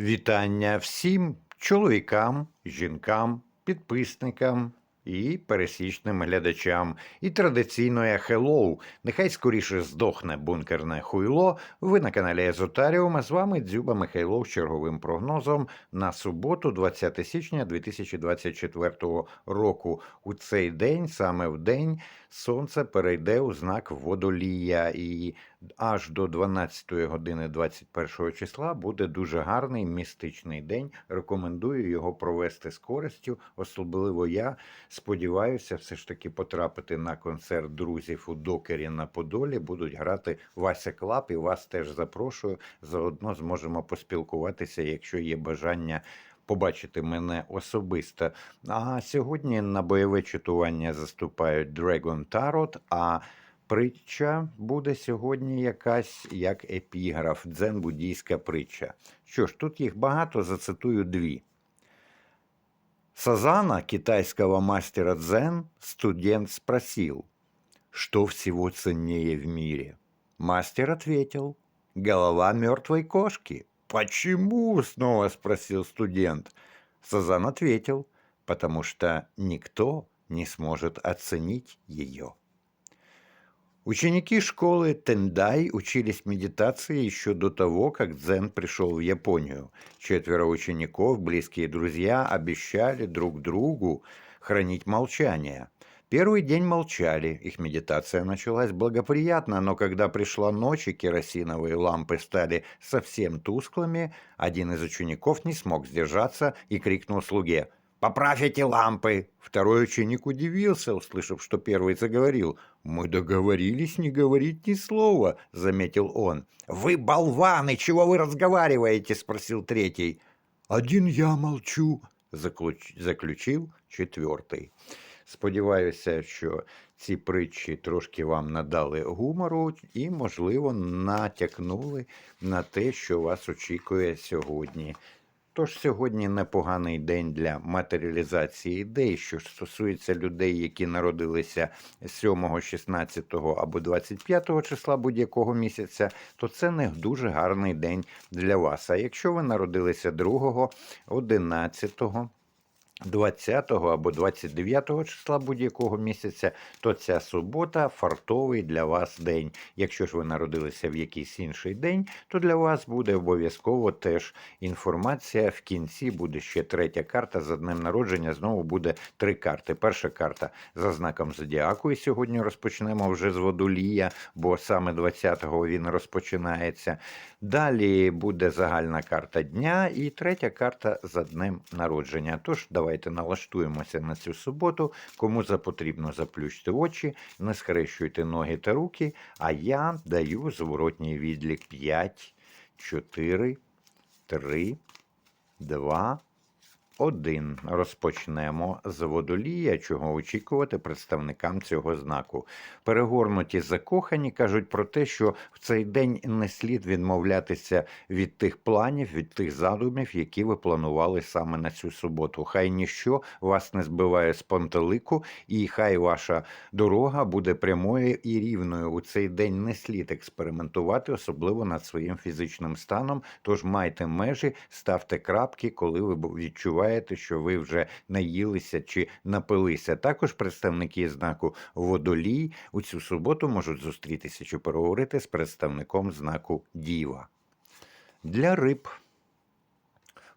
Вітання всім чоловікам, жінкам, підписникам і пересічним глядачам. І традиційно хеллоу. Нехай скоріше здохне бункерне хуйло. Ви на каналі Езотаріум, а з вами Дзюба Михайлов з черговим прогнозом на суботу, 20 січня 2024 року. У цей день, саме в день, сонце перейде у знак водолія і аж до 12 години 21 числа буде дуже гарний містичний день. Рекомендую його провести з користю. Особливо я сподіваюся, все ж таки потрапити на концерт друзів у докері на Подолі. Будуть грати Вася Клап і вас теж запрошую. Заодно зможемо поспілкуватися, якщо є бажання. Побачити мене особисто. А сьогодні на бойове читування заступають Dragon Tarot, а Притча буде сьогодні якась як епіграф, дзен-буддійська притча. Що ж, тут їх багато, зацитую дві. Сазана, китайского мастера дзен, студент спросил, что всего ценнее в мире. Мастер ответил, голова мертвой кошки. Почему? снова спросил студент. Сазан ответил, потому что никто не сможет оценить ее. Ученики школы Тендай учились медитации еще до того, как Дзен пришел в Японию. Четверо учеников, близкие друзья, обещали друг другу хранить молчание. Первый день молчали, их медитация началась благоприятно, но когда пришла ночь и керосиновые лампы стали совсем тусклыми, один из учеников не смог сдержаться и крикнул слуге «Поправь эти лампы!» Второй ученик удивился, услышав, что первый заговорил. «Мы договорились не говорить ни слова», — заметил он. «Вы болваны! Чего вы разговариваете?» — спросил третий. «Один я молчу», — заключ- заключив четвертий. Сподіваюся, що ці притчі трошки вам надали гумору і, можливо, натякнули на те, що вас очікує сьогодні. Тож сьогодні непоганий день для матеріалізації ідей, що стосується людей, які народилися 7, 16 або 25 числа будь-якого місяця, то це не дуже гарний день для вас. А якщо ви народилися 2, 11, 20 або 29 числа будь-якого місяця, то ця субота фартовий для вас день. Якщо ж ви народилися в якийсь інший день, то для вас буде обов'язково теж інформація. В кінці буде ще третя карта за днем народження. Знову буде три карти. Перша карта за знаком зодіаку. І сьогодні розпочнемо вже з водолія, бо саме 20-го він розпочинається. Далі буде загальна карта дня і третя карта за днем народження. Тож давайте налаштуємося на цю суботу. Кому запотрібно, заплющте очі, не схрещуйте ноги та руки. А я даю зворотній відлік 5, 4, 3, 2, один. Розпочнемо з водолія, чого очікувати представникам цього знаку. Перегорнуті закохані кажуть про те, що в цей день не слід відмовлятися від тих планів, від тих задумів, які ви планували саме на цю суботу. Хай ніщо вас не збиває з пантелику, і хай ваша дорога буде прямою і рівною. У цей день не слід експериментувати, особливо над своїм фізичним станом. Тож майте межі, ставте крапки, коли ви бу- відчуваєте, що ви вже наїлися чи напилися. Також представники знаку водолій у цю суботу можуть зустрітися чи переговорити з представником знаку Діва. Для риб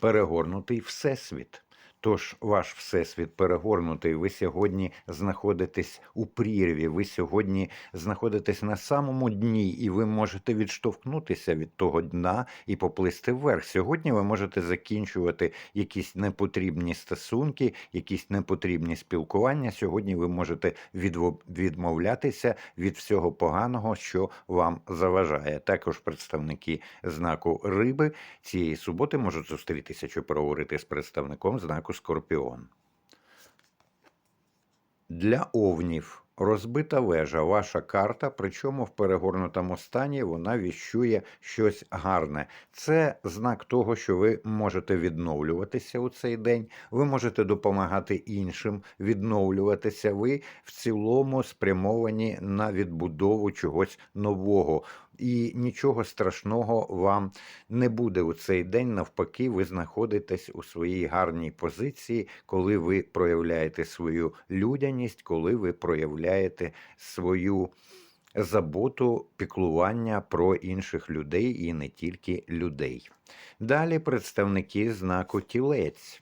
перегорнутий всесвіт. Тож ваш всесвіт перегорнутий, ви сьогодні знаходитесь у прірві, ви сьогодні знаходитесь на самому дні, і ви можете відштовхнутися від того дна і поплисти вверх. Сьогодні ви можете закінчувати якісь непотрібні стосунки, якісь непотрібні спілкування. Сьогодні ви можете відмовлятися від всього поганого, що вам заважає. Також представники знаку риби цієї суботи можуть зустрітися чи переговорити з представником знаку Скорпіон. Для овнів розбита вежа, ваша карта, причому в перегорнутому стані вона віщує щось гарне. Це знак того, що ви можете відновлюватися у цей день, ви можете допомагати іншим відновлюватися. Ви в цілому спрямовані на відбудову чогось нового. І нічого страшного вам не буде у цей день. Навпаки, ви знаходитесь у своїй гарній позиції, коли ви проявляєте свою людяність, коли ви проявляєте свою заботу, піклування про інших людей і не тільки людей. Далі представники знаку тілець.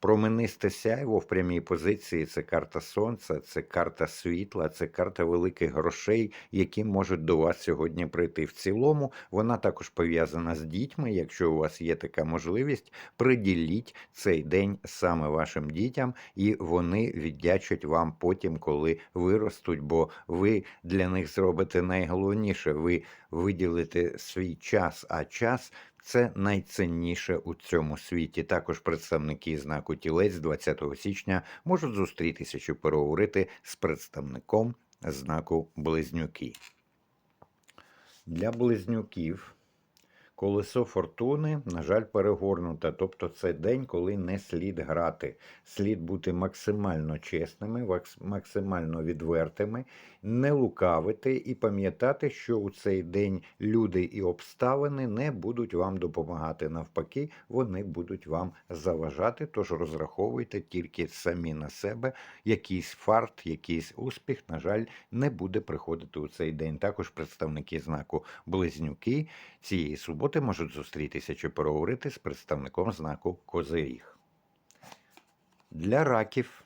Променисте сяйво в прямій позиції це карта сонця, це карта світла, це карта великих грошей, які можуть до вас сьогодні прийти. В цілому вона також пов'язана з дітьми. Якщо у вас є така можливість, приділіть цей день саме вашим дітям, і вони віддячать вам потім, коли виростуть, бо ви для них зробите найголовніше. Ви виділите свій час, а час це найцінніше у цьому світі. Також представники знаку тілець 20 січня можуть зустрітися, чи переговорити з представником знаку близнюки. Для близнюків колесо фортуни, на жаль, перегорнуте. Тобто це день, коли не слід грати. Слід бути максимально чесними, максимально відвертими, не лукавити і пам'ятати, що у цей день люди і обставини не будуть вам допомагати. Навпаки, вони будуть вам заважати. Тож розраховуйте тільки самі на себе. Якийсь фарт, якийсь успіх, на жаль, не буде приходити у цей день. Також представники знаку близнюки цієї суботи можуть зустрітися чи переговорити з представником знаку Козиріг. Для раків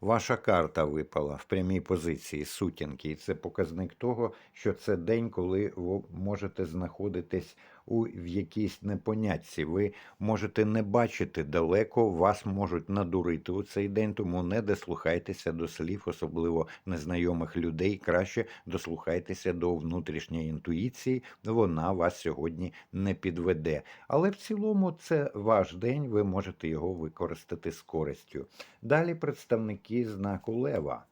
ваша карта випала в прямій позиції сутінки, і це показник того, що це день, коли ви можете знаходитись у в якійсь непонятці. Ви можете не бачити далеко, вас можуть надурити у цей день, тому не дослухайтеся до слів, особливо незнайомих людей. Краще дослухайтеся до внутрішньої інтуїції, вона вас сьогодні не підведе. Але в цілому це ваш день, ви можете його використати з користю. Далі представники знаку Лева.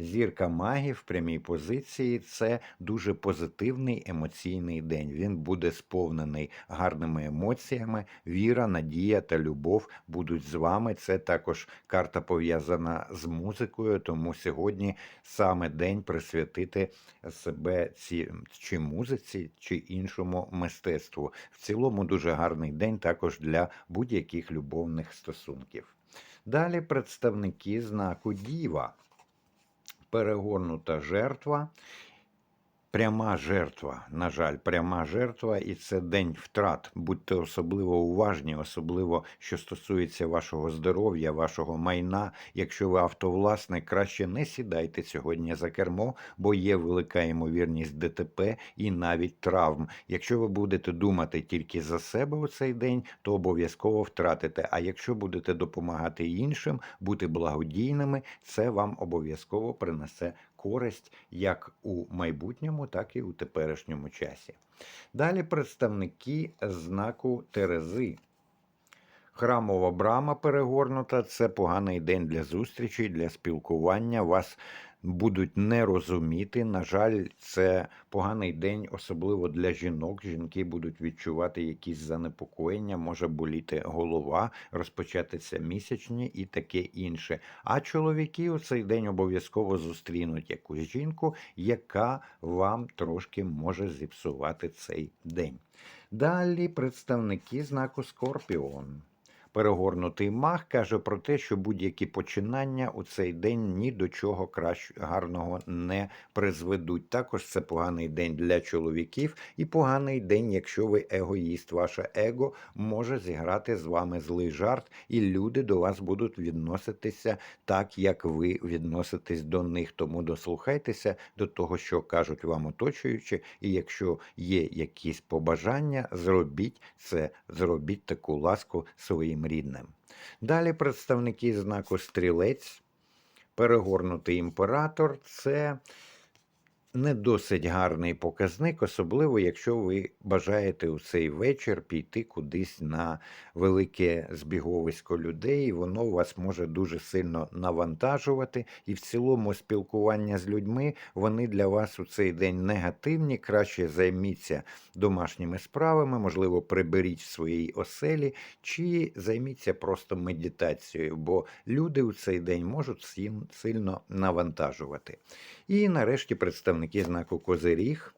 Зірка магів в прямій позиції це дуже позитивний емоційний день. Він буде сповнений гарними емоціями. Віра, надія та любов будуть з вами. Це також карта пов'язана з музикою, тому сьогодні саме день присвятити себе ці чи музиці, чи іншому мистецтву. В цілому дуже гарний день також для будь-яких любовних стосунків. Далі представники знаку Діва перегорнута жертва. Пряма жертва, на жаль, пряма жертва, і це день втрат. Будьте особливо уважні, особливо що стосується вашого здоров'я, вашого майна. Якщо ви автовласник, краще не сідайте сьогодні за кермо, бо є велика ймовірність ДТП і навіть травм. Якщо ви будете думати тільки за себе у цей день, то обов'язково втратите. А якщо будете допомагати іншим, бути благодійними, це вам обов'язково принесе користь як у майбутньому, так і у теперішньому часі. Далі представники знаку Терези. Храмова брама перегорнута це поганий день для зустрічі, для спілкування. Вас будуть не розуміти. На жаль, це поганий день, особливо для жінок. Жінки будуть відчувати якісь занепокоєння, може боліти голова, розпочатися місячні і таке інше. А чоловіки у цей день обов'язково зустрінуть якусь жінку, яка вам трошки може зіпсувати цей день. Далі представники знаку Скорпіон. Перегорнутий мах каже про те, що будь-які починання у цей день ні до чого краще гарного не призведуть. Також це поганий день для чоловіків і поганий день, якщо ви егоїст. Ваше его може зіграти з вами злий жарт, і люди до вас будуть відноситися так, як ви відноситесь до них. Тому дослухайтеся до того, що кажуть вам оточуючи, і якщо є якісь побажання, зробіть це, зробіть таку ласку своїм рідним. Далі представники знаку стрілець, перегорнутий імператор це не досить гарний показник, особливо якщо ви бажаєте у цей вечір піти кудись на велике збіговисько людей, і воно вас може дуже сильно навантажувати. І в цілому спілкування з людьми вони для вас у цей день негативні. Краще займіться домашніми справами, можливо, приберіть в своїй оселі, чи займіться просто медитацією, бо люди у цей день можуть сильно навантажувати. І нарешті представники знаку Козиріг.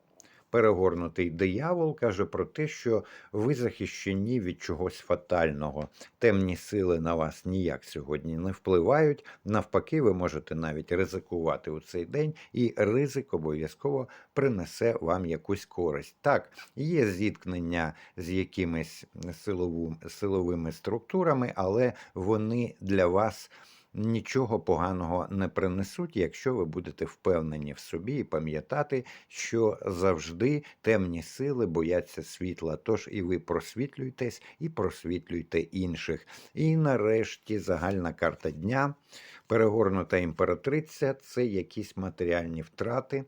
перегорнутий диявол каже про те, що ви захищені від чогось фатального. Темні сили на вас ніяк сьогодні не впливають. Навпаки, ви можете навіть ризикувати у цей день, і ризик обов'язково принесе вам якусь користь. Так, є зіткнення з якимись силову, силовими структурами, але вони для вас нічого поганого не принесуть, якщо ви будете впевнені в собі і пам'ятати, що завжди темні сили бояться світла. Тож і ви просвітлюйтесь і просвітлюйте інших. І нарешті загальна карта дня. Перегорнута імператриця це якісь матеріальні втрати.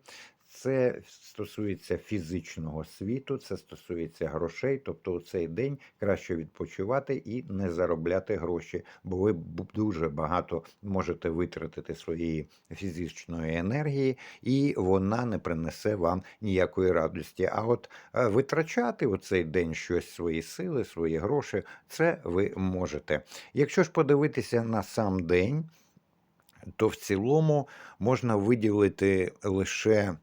Це стосується фізичного світу, це стосується грошей. Тобто у цей день краще відпочивати і не заробляти гроші, бо ви дуже багато можете витратити своєї фізичної енергії, і вона не принесе вам ніякої радості. А от е, витрачати у цей день щось свої сили, свої гроші, це ви можете. Якщо ж подивитися на сам день, то в цілому можна виділити лише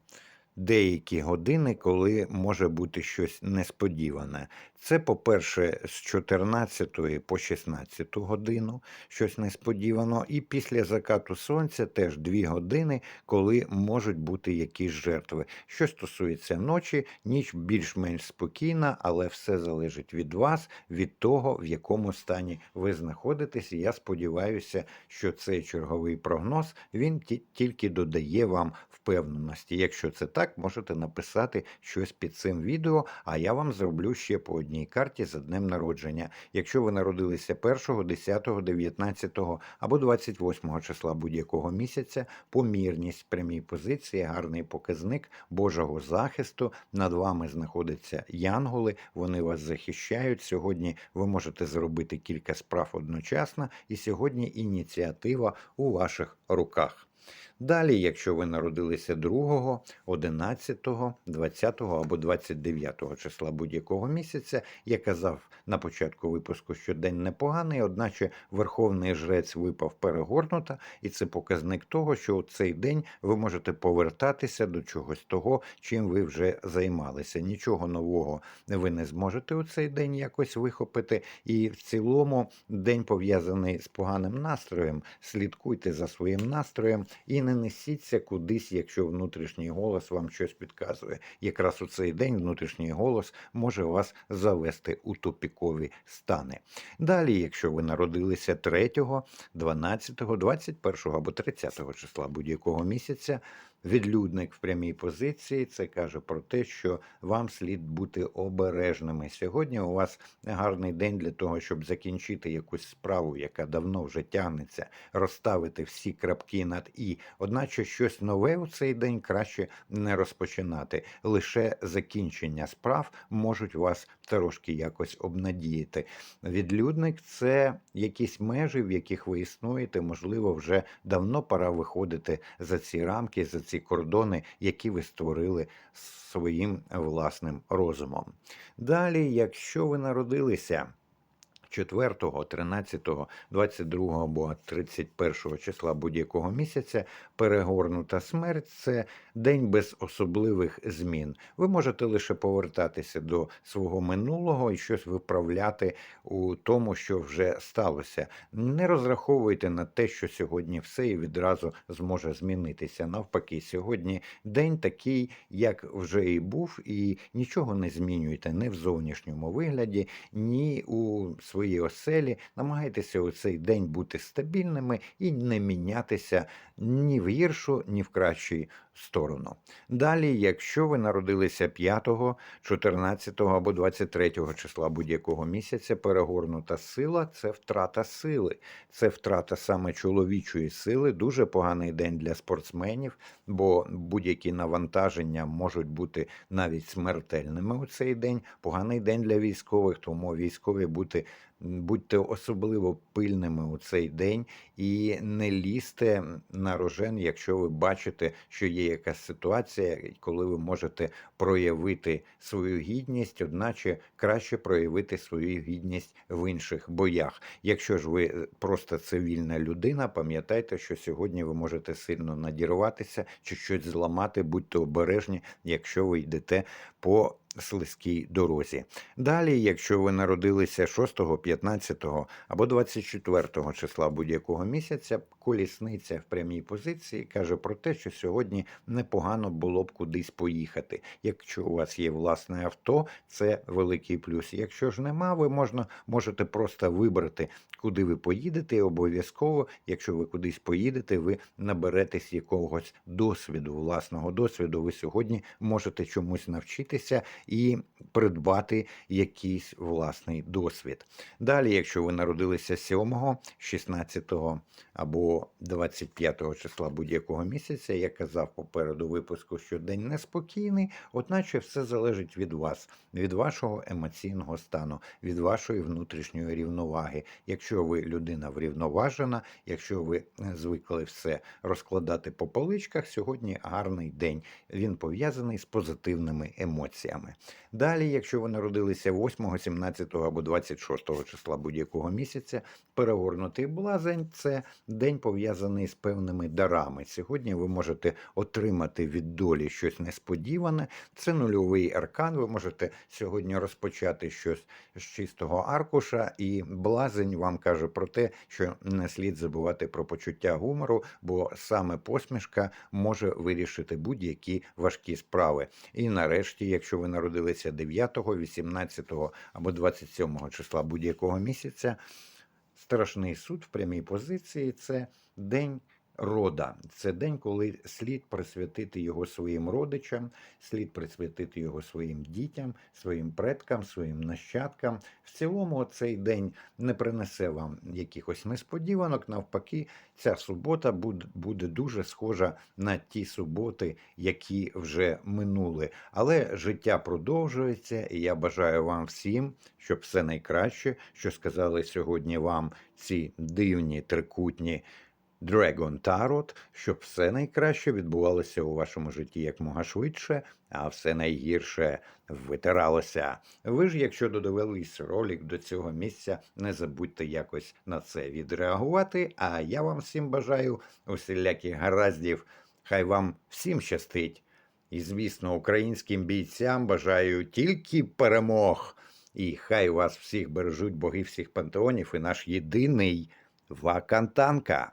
деякі години, коли може бути щось несподіване. Це, по-перше, з 14 по 16 годину щось несподівано, і після закату сонця теж 2 години, коли можуть бути якісь жертви. Що стосується ночі, ніч більш-менш спокійна, але все залежить від вас, від того, в якому стані ви знаходитесь. Я сподіваюся, що цей черговий прогноз він тільки додає вам впевненості. Якщо це так, можете написати щось під цим відео, а я вам зроблю ще по одній карті за днем народження. Якщо ви народилися 1, 10, 19 або 28 числа будь-якого місяця, помірність прямій позиції, гарний показник Божого захисту. Над вами знаходяться янголи, вони вас захищають. Сьогодні ви можете зробити кілька справ одночасно, і сьогодні ініціатива у ваших руках. Далі, якщо ви народилися 2, 11, 20 або 29 числа будь-якого місяця, я казав на початку випуску, що день непоганий, одначе Верховний Жрець випав перегорнута, і це показник того, що у цей день ви можете повертатися до чогось того, чим ви вже займалися. Нічого нового ви не зможете у цей день якось вихопити. І в цілому день пов'язаний з поганим настроєм. Слідкуйте за своїм настроєм і не несіться кудись, якщо внутрішній голос вам щось підказує. Якраз у цей день внутрішній голос може вас завести у тупікові стани. Далі, якщо ви народилися 3, 12, 21 або 30 числа будь-якого місяця, відлюдник в прямій позиції, це каже про те, що вам слід бути обережними. Сьогодні у вас гарний день для того, щоб закінчити якусь справу, яка давно вже тягнеться, розставити всі крапки над і. Одначе щось нове у цей день краще не розпочинати. Лише закінчення справ можуть вас трошки якось обнадіяти. Відлюдник це якісь межі, в яких ви існуєте. Можливо, вже давно пора виходити за ці рамки, за ці кордони, які ви створили своїм власним розумом. Далі, якщо ви народилися. 4, 13, 22 або 31 числа будь-якого місяця перегорнута смерть це день без особливих змін. Ви можете лише повертатися до свого минулого і щось виправляти у тому, що вже сталося. Не розраховуйте на те, що сьогодні все і відразу зможе змінитися. Навпаки, сьогодні день такий, як вже і був, і нічого не змінюйте ні в зовнішньому вигляді, ні у своїй оселі. Намагайтеся у цей день бути стабільними і не мінятися ні в гіршу, ні в кращу сторону. Далі, якщо ви народилися 5, 14 або 23 числа будь-якого місяця, перегорнута сила це втрата сили, це втрата саме чоловічої сили. Дуже поганий день для спортсменів, бо будь-які навантаження можуть бути навіть смертельними у цей день. Поганий день для військових, тому військові бути Будьте особливо пильними у цей день і не лізьте на рожен, якщо ви бачите, що є якась ситуація, коли ви можете проявити свою гідність, одначе краще проявити свою гідність в інших боях. Якщо ж ви е, просто цивільна людина, пам'ятайте, що сьогодні ви можете сильно надірватися чи щось зламати, будьте обережні, якщо ви йдете по слизькій дорозі. Далі, якщо ви народилися 6, 15 або 24 числа будь-якого місяця, колісниця в прямій позиції каже про те, що сьогодні непогано було б кудись поїхати. Якщо у вас є власне авто, це великий плюс. Якщо ж нема, ви можна, можете просто вибрати, куди ви поїдете, і обов'язково, якщо ви кудись поїдете, ви наберетесь якогось досвіду, власного досвіду. Ви сьогодні можете чомусь навчитися і придбати якийсь власний досвід. Далі, якщо ви народилися 7, 16 або 25 числа будь-якого місяця, я казав попереду випуску, що день неспокійний, одначе все залежить від вас, від вашого емоційного стану, від вашої внутрішньої рівноваги. Якщо ви людина врівноважена, якщо ви е, звикли все розкладати по поличках, сьогодні гарний день. Він пов'язаний з позитивними емоціями. Далі, якщо ви народилися 8, 17 або 26 числа будь-якого місяця, перегорнутий блазень це день пов'язаний з певними дарами. Сьогодні ви можете отримати від долі щось несподіване. Це нульовий аркан. Ви можете сьогодні розпочати щось з чистого аркуша, і блазень вам каже про те, що не слід забувати про почуття гумору, бо саме посмішка може вирішити будь-які важкі справи. І нарешті, якщо ви народилися 9, 18 або 27 числа будь-якого місяця, страшний суд в прямій позиції це день. Рода це день, коли слід присвятити його своїм родичам, слід присвятити його своїм дітям, своїм предкам, своїм нащадкам. В цілому цей день не принесе вам якихось несподіванок. Навпаки, ця субота буде, дуже схожа на ті суботи, які вже минули. Але життя продовжується, і я бажаю вам всім, щоб все найкраще, що сказали сьогодні вам ці дивні трикутні. Dragon Tarot, щоб все найкраще відбувалося у вашому житті якмога швидше, а все найгірше витиралося. Ви ж, якщо додивились ролик до цього місця, не забудьте якось на це відреагувати. А я вам всім бажаю усіляких гараздів. Хай вам всім щастить. І, звісно, українським бійцям бажаю тільки перемог. І хай вас всіх бережуть боги всіх пантеонів і наш єдиний Вакантанка.